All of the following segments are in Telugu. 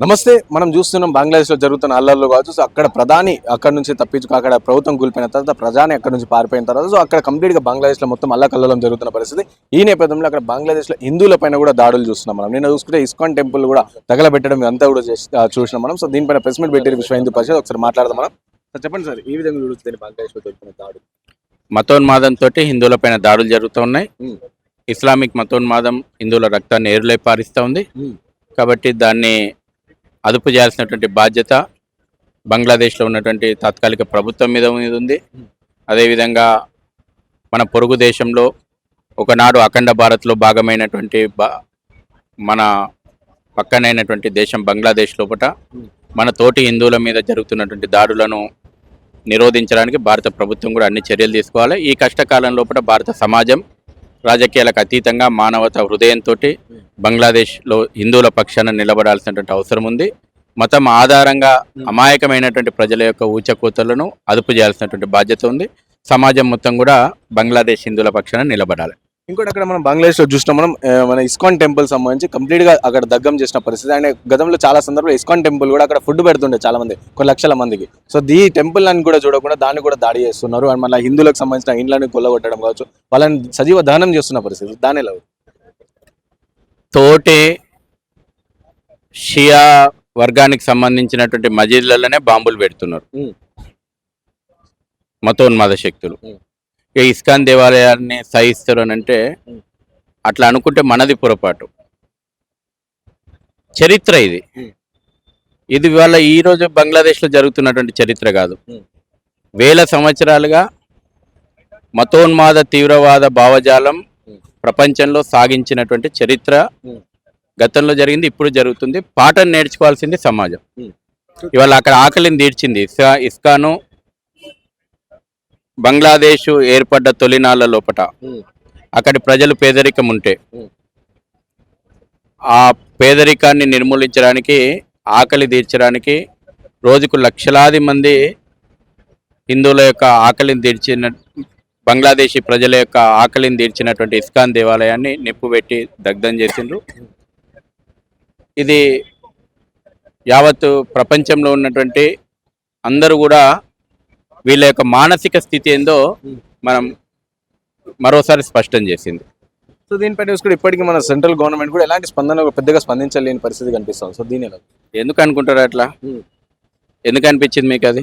నమస్తే మనం చూస్తున్నాం బంగ్లాదేశ్లో జరుగుతున్న అల్లర్లు కావచ్చు. సో అక్కడ ప్రధాని అక్కడ నుంచి తప్పించుకు అక్కడ ప్రభుత్వం కూలిపోయిన తర్వాత ప్రధాని అక్కడ నుంచి పారిపోయిన తర్వాత సో అక్కడ కంప్లీట్గా బంగ్లాదేశ్లో మొత్తం అల్లకల్లోలం జరుగుతున్న పరిస్థితి. ఈ నేపథ్యంలో అక్కడ బంగ్లాదేశ్లో హిందువుల పైన కూడా దాడులు చూస్తున్నాం మనం. నిన్న చూసుకుంటే ఇస్కాన్ టెంపుల్ కూడా తగలబెట్టడం ఇదంతా కూడా చూసినాం మనం. సో దీనిపైన ప్రెస్ మీట్ పెట్టారు విశ్వ హిందూ పరిషత్. ఒకసారి మాట్లాడదాం మనం. సార్ చెప్పండి సార్ ఈ విధంగా చూస్తుంది బంగ్లాదేశ్లో జరుగుతున్న దాడులు. మతోన్మాదంతో హిందువులపైన దాడులు జరుగుతూ ఉన్నాయి. ఉమ్. ఇస్లామిక్ మతోన్మాదం హిందువుల రక్తాన్ని ఏరులై పారిస్తూ ఉంది. కాబట్టి దాన్ని అదుపు చేయాల్సినటువంటి బాధ్యత బంగ్లాదేశ్లో ఉన్నటువంటి తాత్కాలిక ప్రభుత్వం మీద మీద ఉంది. అదేవిధంగా మన పొరుగు దేశంలో ఒకనాడు అఖండ భారత్లో భాగమైనటువంటి మన పక్కనైనటువంటి దేశం బంగ్లాదేశ్ లోపట మన తోటి హిందువుల మీద జరుగుతున్నటువంటి దాడులను నిరోధించడానికి భారత ప్రభుత్వం కూడా అన్ని చర్యలు తీసుకోవాలి. ఈ కష్టకాలం లోపల భారత సమాజం రాజకీయాలకు అతీతంగా మానవత హృదయంతో బంగ్లాదేశ్లో హిందువుల పక్షాన నిలబడాల్సినటువంటి అవసరం ఉంది. మతం ఆధారంగా అమాయకమైనటువంటి ప్రజల యొక్క ఊచకోతలను అదుపు చేయాల్సినటువంటి బాధ్యత ఉంది. సమాజం మొత్తం కూడా బంగ్లాదేశ్ హిందువుల పక్షాన నిలబడాలి. ఇంకోటి అక్కడ మనం బంగ్లాదేశ్లో చూసినాం మనం మన ఇస్కాన్ టెంపుల్ సంబంధించి కంప్లీట్గా అక్కడ దగ్గం చేసిన పరిస్థితి అండ్ గతంలో చాలా సందర్భంలో ఇస్కాన్ టెంపుల్ కూడా అక్కడ ఫుడ్ పెడుతుండే చాలా మంది కొన్ని లక్షల మందికి సో ఈ టెంపుల్ అని కూడా చూడకుండా దాన్ని కూడా దాడి చేస్తున్నారు అండ్ మళ్ళీ హిందువులకు సంబంధించిన ఇండ్లను కొల్లగొట్టడం కావచ్చు వాళ్ళని సజీవ దహనం చేస్తున్న పరిస్థితి దాని ఎలా? తోటి షియా వర్గానికి సంబంధించినటువంటి మజీద్లలోనే బాంబులు పెడుతున్నారు. మతోన్మాద శక్తులు. ఇక ఇస్కాన్ దేవాలయాన్ని సహిస్తారు అని అంటే. అట్లా అనుకుంటే మనది పొరపాటు చరిత్ర ఇది. ఇది ఇవాళ ఈ రోజు బంగ్లాదేశ్లో జరుగుతున్నటువంటి చరిత్ర కాదు. వేల సంవత్సరాలుగా మతోన్మాద తీవ్రవాద భావజాలం. ప్రపంచంలో సాగించినటువంటి చరిత్ర. గతంలో జరిగింది ఇప్పుడు జరుగుతుంది పాఠం నేర్చుకోవాల్సింది సమాజం. ఇవాళ అక్కడ ఆకలిని తీర్చింది ఇస్కా ఇస్కాను బంగ్లాదేశ్ ఏర్పడ్డ తొలినాళ్ళ లోపట. అక్కడి ప్రజలు పేదరికం ఉంటే. ఆ పేదరికాన్ని నిర్మూలించడానికి ఆకలి తీర్చడానికి రోజుకు లక్షలాది మంది హిందువుల యొక్క ఆకలిని తీర్చిన బంగ్లాదేశీ ప్రజల యొక్క ఆకలిని తీర్చినటువంటి ఇస్కాన్ దేవాలయాన్ని నిప్పు పెట్టి దగ్ధం చేసిండ్రు ఇది యావత్ ప్రపంచంలో ఉన్నటువంటి అందరూ కూడా వీళ్ళ యొక్క మానసిక స్థితి ఏందో మనం మరోసారి స్పష్టం చేసింది. సో దీనిపైన చూసుకుంటే ఇప్పటికీ మన సెంట్రల్ గవర్నమెంట్ కూడా ఎలాంటి స్పందన పెద్దగా స్పందించలేని పరిస్థితి కనిపిస్తుంది. సో దీని? ఎందుకు అనుకుంటారు అట్లా. ఎందుకు అనిపించింది మీకు అది.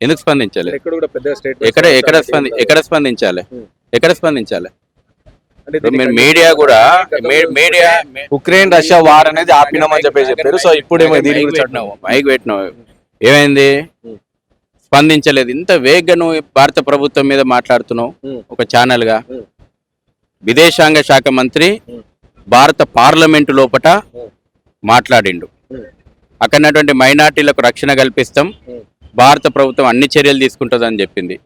ఎందుకు స్పందించాలి? ఎక్కడ కూడా స్టేట్ ఎక్కడ ఎక్కడ స్పంది ఎక్కడ స్పందించాలి. ఎక్కడ స్పందించాలి? ఇప్పుడు మీడియా కూడా మీడియా ఉక్రెయిన్ రష్యా వార్ అనేది ఆపినామని చెప్పేసి చెప్పారు. సో ఇప్పుడేమో దీని మైక్ గురించి పెట్టినావు మైక్ పెట్టినావు. ఏమైంది. స్పందించలేదు ఇంత వేగంగా నువ్వు భారత ప్రభుత్వం మీద మాట్లాడుతున్నావు. ఒక ఛానల్గా. విదేశాంగ శాఖ మంత్రి. భారత పార్లమెంటు లోపట. మాట్లాడిండు. అక్కడటువంటి మైనార్టీలకు రక్షణ కల్పిస్తాం. భారత ప్రభుత్వం అన్ని చర్యలు తీసుకుంటుందని చెప్పింది.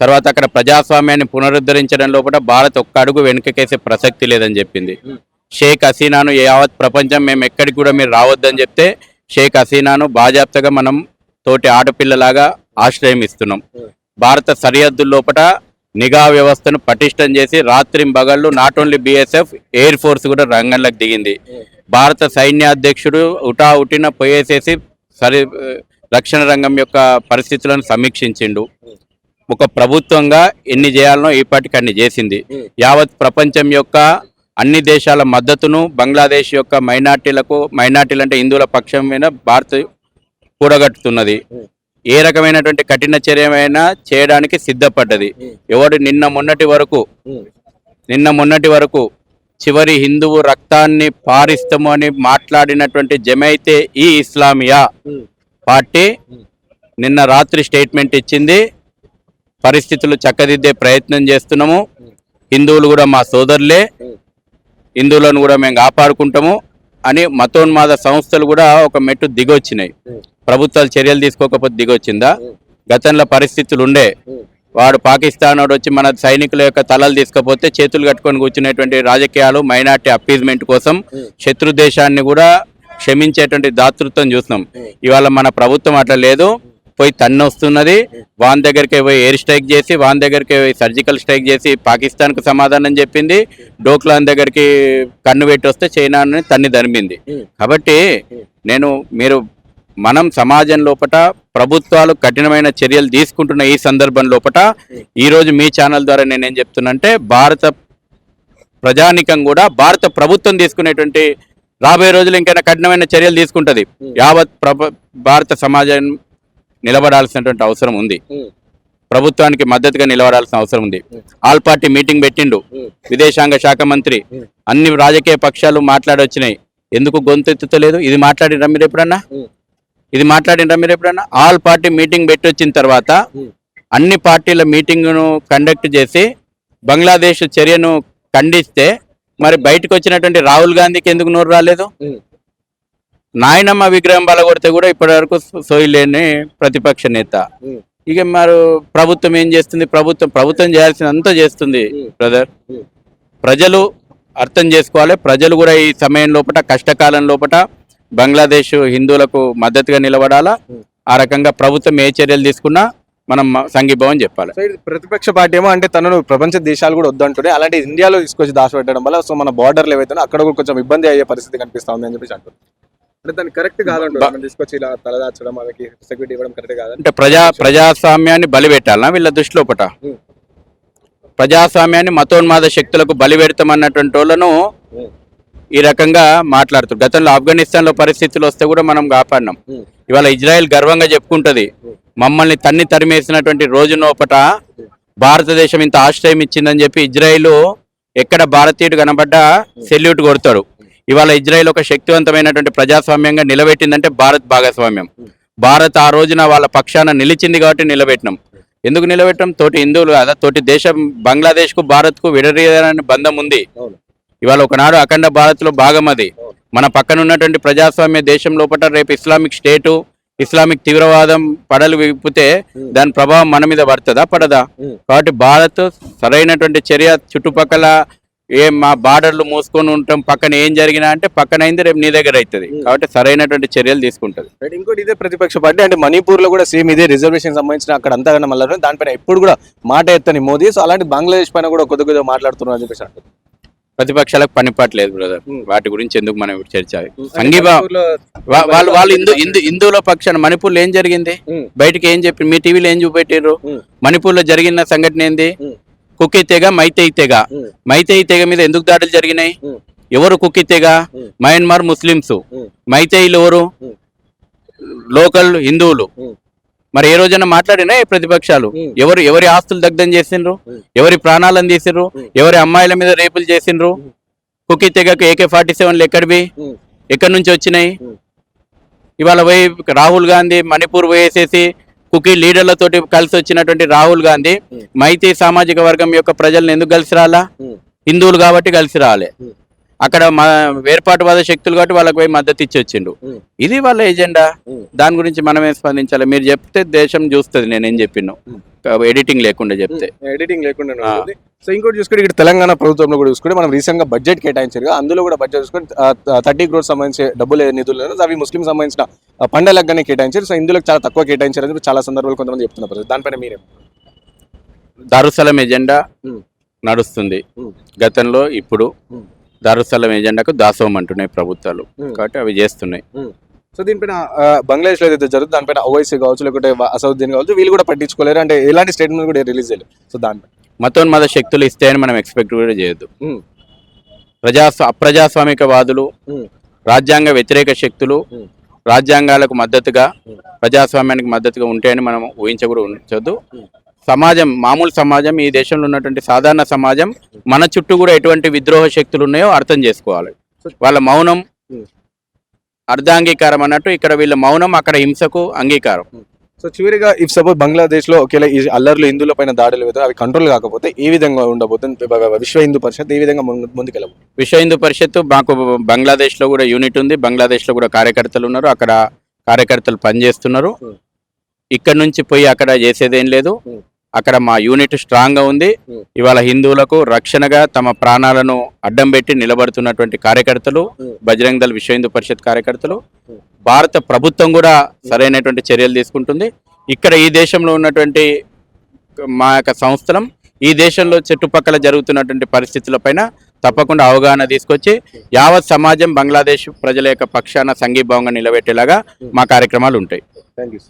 తర్వాత అక్కడ ప్రజాస్వామ్యాన్ని పునరుద్ధరించడం లోపల భారత్ ఒక్క అడుగు వెనుకకేసే ప్రసక్తి లేదని చెప్పింది. షేక్ హసీనాను యావత్ ప్రపంచం మేము ఎక్కడికి కూడా మీరు రావద్దని చెప్తే షేక్ హసీనాను బాజాప్తగా మనం తోటి ఆడపిల్లలాగా ఆశ్రయం ఇస్తున్నాం భారత సరిహద్దు లోపల నిఘా వ్యవస్థను పటిష్టం చేసి రాత్రి బగళ్ళు not only BSF air force కూడా రంగంలోకి దిగింది. భారత సైన్యాధ్యక్షుడు ఉటా ఉటిన పోయేసేసి సరి రక్షణ రంగం యొక్క పరిస్థితులను సమీక్షించిండు. ఒక ప్రభుత్వంగా ఎన్ని చేయాలనో ఇప్పటికి అన్ని చేసింది. యావత్ ప్రపంచం యొక్క అన్ని దేశాల మద్దతును బంగ్లాదేశ్ యొక్క మైనార్టీలకు మైనార్టీలు అంటే హిందువుల పక్షం మీద భారత్ కూడగట్టుతున్నది. ఏ రకమైనటువంటి కఠిన చర్యమైనా చేయడానికి సిద్ధపడ్డది. ఎవడు నిన్న మొన్నటి వరకు. నిన్న మొన్నటి వరకు చివరి హిందువు రక్తాన్ని పారిస్తాము అని మాట్లాడినటువంటి జమైతే ఈ ఇస్లామియా. పార్టీ. నిన్న రాత్రి స్టేట్మెంట్ ఇచ్చింది పరిస్థితులు చక్కదిద్దే ప్రయత్నం చేస్తున్నాము హిందువులు కూడా మా సోదరులే. హిందువులను కూడా మేము కాపాడుకుంటాము అని మతోన్మాద సంస్థలు కూడా ఒక మెట్టు దిగొచ్చినాయి. ప్రభుత్వాలు చర్యలు తీసుకోకపోతే దిగొచ్చిందా? గతంలో పరిస్థితులు ఉండే వాడు పాకిస్తాన్ వాడు వచ్చి మన సైనికుల యొక్క తలలు తీసుకపోతే చేతులు కట్టుకొని కూర్చునేటువంటి రాజకీయాలు మైనార్టీ అప్పీజ్మెంట్ కోసం శత్రు దేశాన్ని కూడా క్షమించేటువంటి దాతృత్వం చూసినాం. ఇవాళ మన ప్రభుత్వం అట్లా లేదు. పోయి తన్ను వస్తున్నది వాన్ దగ్గరికి పోయి ఎయిర్ స్ట్రైక్ చేసి వాన్ దగ్గరికి పోయి సర్జికల్ స్ట్రైక్ చేసి పాకిస్తాన్కు సమాధానం చెప్పింది. డోక్లాన్ దగ్గరికి కన్ను పెట్టి వస్తే చైనాని తన్ని ధరిమింది కాబట్టి నేను మీరు మనం సమాజం లోపట ప్రభుత్వాలు కఠినమైన చర్యలు తీసుకుంటున్న ఈ సందర్భం లోపట ఈ రోజు మీ ఛానల్ ద్వారా నేను ఏం చెప్తున్నంటే భారత ప్రజానికం కూడా భారత ప్రభుత్వం తీసుకునేటువంటి రాబోయే రోజులు ఇంకైనా కఠినమైన చర్యలు తీసుకుంటది. యావత్ భారత సమాజం నిలబడాల్సినటువంటి అవసరం ఉంది. ప్రభుత్వానికి మద్దతుగా నిలబడాల్సిన అవసరం ఉంది. ఆల్ పార్టీ మీటింగ్ పెట్టిండు. విదేశాంగ శాఖ మంత్రి. అన్ని రాజకీయ పక్షాలు మాట్లాడొచ్చినాయి. ఎందుకు గొంతెత్తుతలేదు? ఇది మాట్లాడినరా మీరు ఎప్పుడన్నా? ఇది మాట్లాడినరా మీరు ఎప్పుడన్నా? ఆల్ పార్టీ మీటింగ్ పెట్టొచ్చిన తర్వాత అన్ని పార్టీల మీటింగ్ను కండక్ట్ చేసి బంగ్లాదేశ్ చర్యను ఖండిస్తే మరి బయటకు వచ్చినటువంటి రాహుల్ గాంధీకి ఎందుకు నోరు రాలేదు? నాయనమ్మ విగ్రహం బలగొడితే కూడా ఇప్పటివరకు సోయలేని ప్రతిపక్ష నేత. ఇక మరి ప్రభుత్వం ఏం చేస్తుంది? ప్రభుత్వం ప్రభుత్వం చేయాల్సినంత చేస్తుంది బ్రదర్. ప్రజలు అర్థం చేసుకోవాలి. ప్రజలు కూడా ఈ సమయం లోపల కష్టకాలం లోపల బంగ్లాదేశ్ హిందువులకు మద్దతుగా నిలబడాలా? ఆ రకంగా ప్రభుత్వం ఏ చర్యలు తీసుకున్నా మనం సంఘీభావం చెప్పాలి. ప్రతిపక్ష పార్టీ ఏమో అంటే తనను ప్రపంచ దేశాలు కూడా వద్దంటున్నాయి అలాంటి ఇండియాలో తీసుకొచ్చి దాచిపెట్టడం వల్ల సో మన బార్డర్లు ఏవైతే అక్కడ కూడా కొంచెం ఇబ్బంది అయ్యే పరిస్థితి కనిపిస్తా ఉంది అని చెప్పేసి అంటే దాన్ని కరెక్ట్ కాదంటారు. తీసుకొచ్చి ఇలా తలదాచడం వాళ్ళకి సెక్యూరిటీ ఇవ్వడం కరెక్ట్ కాదని. అంటే ప్రజా ప్రజాస్వామ్యాన్ని బలి పెట్టాలనా వీళ్ళ దృష్టిలో పట Hmm. ప్రజాస్వామ్యాన్ని మతోన్మాద శక్తులకు బలి పెడతామన్నటువంటి వాళ్ళను. ఈ రకంగా మాట్లాడుతారు గతంలో ఆఫ్ఘనిస్తాన్లో పరిస్థితులు వస్తే కూడా మనం కాపాడినాం. ఇవాళ ఇజ్రాయెల్ గర్వంగా చెప్పుకుంటది. మమ్మల్ని తన్ని తరిమేసినటువంటి రోజు నోపట భారతదేశం ఇంత ఆశ్రయం ఇచ్చిందని చెప్పి ఇజ్రాయిల్ ఎక్కడ భారతీయుడు కనబడ్డా సెల్యూట్ కొడతాడు. ఇవాళ ఇజ్రాయెల్ ఒక శక్తివంతమైనటువంటి ప్రజాస్వామ్యంగా నిలబెట్టిందంటే భారత్ భాగస్వామ్యం. భారత్ ఆ రోజున వాళ్ళ పక్షాన నిలిచింది కాబట్టి నిలబెట్టినాం. ఎందుకు నిలబెట్టడం తోటి హిందువులు కదా? తోటి దేశం బంగ్లాదేశ్కు భారత్కు విడదీయాలని బంధం ఉంది. ఇవాళ ఒకనాడు అఖండ భారత్లో భాగం అది. మన పక్కన ఉన్నటువంటి ప్రజాస్వామ్య దేశం లోపల రేపు ఇస్లామిక్ స్టేటు ఇస్లామిక్ తీవ్రవాదం పడలు విప్పితే దాని ప్రభావం మన మీద పడుతుందా పడదా. కాబట్టి భారత్ సరైనటువంటి చర్య చుట్టుపక్కల ఏం మా బార్డర్లు మూసుకొని ఉంటాం పక్కన ఏం జరిగినా అంటే పక్కన అయింది రేపు నీ దగ్గర అవుతుంది. కాబట్టి సరైనటువంటి చర్యలు తీసుకుంటది. ఇంకోటి ఇదే ప్రతిపక్ష పార్టీ అంటే మణిపూర్లో కూడా సేమ్ ఇదే రిజర్వేషన్ సంబంధించిన అక్కడ అంతగానో మళ్ళీ దానిపైన ఎప్పుడు కూడా మాట ఎత్తని మోదీ. సో అలాంటి బంగ్లాదేశ్ పైన కూడా కొద్ది కొద్దిగా మాట్లాడుతున్నారు అని చెప్పేసి ప్రతిపక్షాలకు పనిపాట్లేదు బ్రదర్ Hmm. వాటి గురించి ఎందుకు మనం ఇప్పుడు చర్చ మణిపూర్లో వా- వాళ్ళు వాళ్ళు హిందూ హిందూ హిందువుల పక్షాన మణిపూర్లో ఏం జరిగింది Hmm. బయటికి ఏం చెప్పి మీ టీవీలో ఏం చూపెట్టారు Hmm. మణిపూర్లో జరిగిన సంఘటన ఏంది Hmm. కుక్కి తెగ మైతేయి తెగ Hmm. మైతేయి తెగ మీద ఎందుకు దాడులు జరిగినాయి Hmm. ఎవరు కుక్కి తెగ Hmm. Myanmar Muslims Hmm. మైతేయిలు ఎవరు Hmm. లోకల్ హిందువులు Hmm. మరి ఏ రోజైనా మాట్లాడినా ప్రతిపక్షాలు. ఎవరు ఎవరి ఆస్తులు దగ్ధం చేసిండ్రు. ఎవరి ప్రాణాలను తీసిండ్రు. ఎవరి అమ్మాయిల మీద రేపులు చేసిండ్రు. కుక్కి తెగకు ఏకే ఫార్టీ సెవెన్లు ఎక్కడివి. ఎక్కడి నుంచి వచ్చినాయి. ఇవాళ పోయి రాహుల్ గాంధీ మణిపూర్ పోయేసేసి కుకీ లీడర్లతోటి కలిసి వచ్చినటువంటి రాహుల్ గాంధీ. మైతీ సామాజిక వర్గం యొక్క ప్రజలను ఎందుకు కలిసి రాలా. హిందువులు కాబట్టి కలిసి రాలే. అక్కడ మా వేర్పాటువాద శక్తులు కాబట్టి వాళ్ళకి పోయి మద్దతు ఇచ్చి వచ్చిండు. ఇది వాళ్ళ ఎజెండా. దాని గురించి మనమే స్పందించాలి మీరు చెప్తే దేశం చూస్తుంది నేనేం చెప్పిను. ఎడిటింగ్ లేకుండా చెప్తే ఎడిటింగ్ లేకుండా సో ఇంకోటి చూసుకుంటే ఇక్కడ తెలంగాణ ప్రభుత్వంలో కూడా చూసుకుంటే మనం రీసెంట్గా బడ్జెట్ కేటాయించారు అందులో కూడా బడ్జెట్ చూసుకుంటే థర్టీ క్రోర్స్ సంబంధించి డబ్బులు నిధులు అవి ముస్లిం సంబంధించిన కానీ కేటాయించారు సో ఇందులో చాలా తక్కువ కేటాయించారు అని చాలా సందర్భాలు కొంతమంది చెప్తున్నారు. దానిపైన మీరే దారుసలం ఎజెండా. నడుస్తుంది. గతంలో ఇప్పుడు దారుసలం ఎజెండాకు దాసోహం అంటున్నాయి ప్రభుత్వాలు. కాబట్టి అవి చేస్తున్నాయి సో దీనిపైన బంగ్లాదేశ్లో ఏదైతే జరుగుతుంది దానిపైన ఓవైసీ కావచ్చు లేకుంటే అసౌద్దీన్ కావచ్చు వీళ్ళు కూడా పట్టించుకోలేరు అంటే ఎలాంటి స్టేట్మెంట్ కూడా రిలీజ్ చేయలేదు సో దానిపై మతోన్మద శక్తులు ఇస్తాయని మనం ఎక్స్పెక్ట్ కూడా చేయొద్దు Hmm. ప్రజా అప్రజాస్వామికవాదులు. రాజ్యాంగ వ్యతిరేక శక్తులు. రాజ్యాంగాలకు మద్దతుగా. ప్రజాస్వామ్యానికి మద్దతుగా ఉంటాయని మనం ఊహించ కూడా ఉంచొద్దు Hmm. సమాజం మామూలు సమాజం ఈ దేశంలో ఉన్నటువంటి సాధారణ సమాజం మన చుట్టూ కూడా ఎటువంటి విద్రోహ శక్తులు ఉన్నాయో అర్థం చేసుకోవాలి. వాళ్ళ మౌనం. అర్ధాంగీకారం అన్నట్టు ఇక్కడ వీళ్ళ మౌనం అక్కడ హింసకు అంగీకారం. సో చివరిగా ఇఫ్ సపోజ్ బంగ్లాదేశ్లో ఒకేలా ఈ అల్లర్లు హిందువుల పైన దాడులు ఏవైతే అవి కంట్రోల్ కాకపోతే ఏ విధంగా ఉండబోతుంది విశ్వ హిందూ పరిషత్ ఏ విధంగా ముందు- ముందుకెళ్ళబోతుంది. విశ్వ హిందూ పరిషత్ మాకు బంగ్లాదేశ్లో కూడా యూనిట్ ఉంది. బంగ్లాదేశ్లో కూడా కార్యకర్తలు ఉన్నారు. అక్కడ కార్యకర్తలు పనిచేస్తున్నారు. ఇక్కడ నుంచి పోయి అక్కడ చేసేదేం లేదు. అక్కడ మా యూనిట్ స్ట్రాంగ్గా ఉంది. ఇవాళ హిందువులకు రక్షణగా తమ ప్రాణాలను అడ్డం పెట్టి నిలబడుతున్నటువంటి కార్యకర్తలు. బజరంగ్ దళ్ విశ్వ హిందూ పరిషత్ కార్యకర్తలు. భారత ప్రభుత్వం కూడా సరైనటువంటి చర్యలు తీసుకుంటుంది ఇక్కడ ఈ దేశంలో ఉన్నటువంటి మా యొక్క సంస్థలం ఈ దేశంలో చుట్టుపక్కల జరుగుతున్నటువంటి పరిస్థితులపైన తప్పకుండా అవగాహన తీసుకొచ్చి యావత్ సమాజం బంగ్లాదేశ్ ప్రజల యొక్క పక్షాన సంఘీభావంగా నిలబెట్టేలాగా మా కార్యక్రమాలు ఉంటాయి థ్యాంక్ యూ